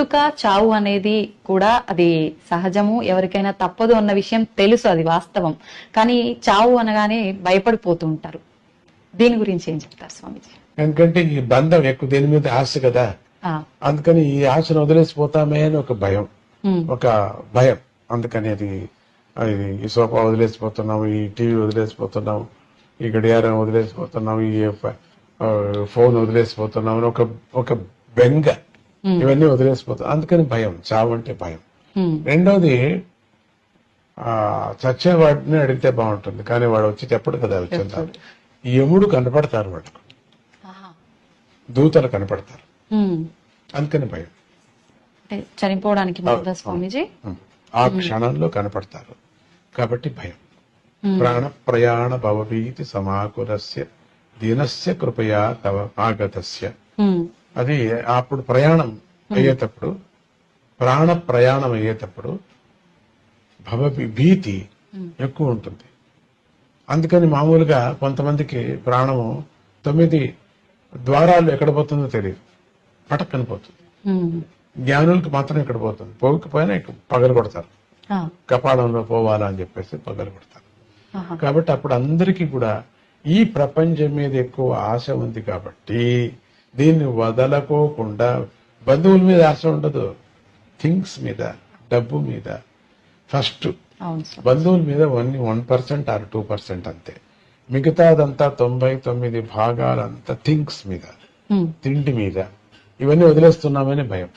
పుట్టుక చావు అనేది కూడా అది సహజము ఎవరికైనా తప్పదు అన్న విషయం తెలుసు అది వాస్తవం. కానీ చావు అనగానే భయపడిపోతూ ఉంటారు. దీని గురించి ఏం చెప్తారు స్వామీజీ? ఎందుకంటే ఈ బంధం ఎక్కువ దేని మీద ఆశ కదా? అందుకని ఈ ఆశను వదిలేసిపోతామే అని ఒక భయం. ఒక భయం. అందుకని అది ఈ సోఫా వదిలేసిపోతున్నాం ఈ టీవీ వదిలేసిపోతున్నాం ఈ గడియారం వదిలేసిపోతున్నాం ఈ ఫోన్ వదిలేసిపోతున్నాం అని ఒక ఒక బెంగ. ఇవన్నీ వదిలేసిపోతాం అందుకని భయం చావు అంటే భయం. రెండోది ఆ చచ్చేవాడిని అడిగితే బాగుంటుంది కానీ వాడు వచ్చి చెప్పడు కదా వచ్చిందా యముడు కనపడతారు వాడు. దూతలు కనపడతారు. అందుకని భయం. చనిపోవడానికి స్వామీజీ? ఆ క్షణంలో కనపడతారు. కాబట్టి భయం. ప్రాణ ప్రయాణ భవభీతి సమాకులస్య దీనస్య కృపయా తవ ఆగతస్య. అది అప్పుడు ప్రయాణం అయ్యేటప్పుడు ప్రాణ ప్రయాణం అయ్యేటప్పుడు భవ భీతి ఎక్కువ ఉంటుంది. అందుకని మామూలుగా కొంతమందికి ప్రాణము తొమ్మిది ద్వారాలు ఎక్కడ పోతుందో తెలియదు. పటక్కన పోతుంది. జ్ఞానులకు మాత్రం ఇక్కడ పోతుంది. పోకపోయినా పగలు కొడతారు. కపాలంలో పోవాలా అని చెప్పేసి పగలు కొడతారు. కాబట్టి అప్పుడు అందరికీ కూడా ఈ ప్రపంచం మీద ఎక్కువ ఆశ ఉంది కాబట్టి దీన్ని వదలకోకుండా బంధువుల మీద ఆశ ఉండదు. థింగ్స్ మీద డబ్బు మీద. ఫస్ట్ బంధువుల మీద only one percent or two percent అంతే. మిగతాదంతా తొంభై తొమ్మిది భాగాలంతా థింగ్స్ మీద తిండి మీద. ఇవన్నీ వదిలేస్తున్నామని భయం.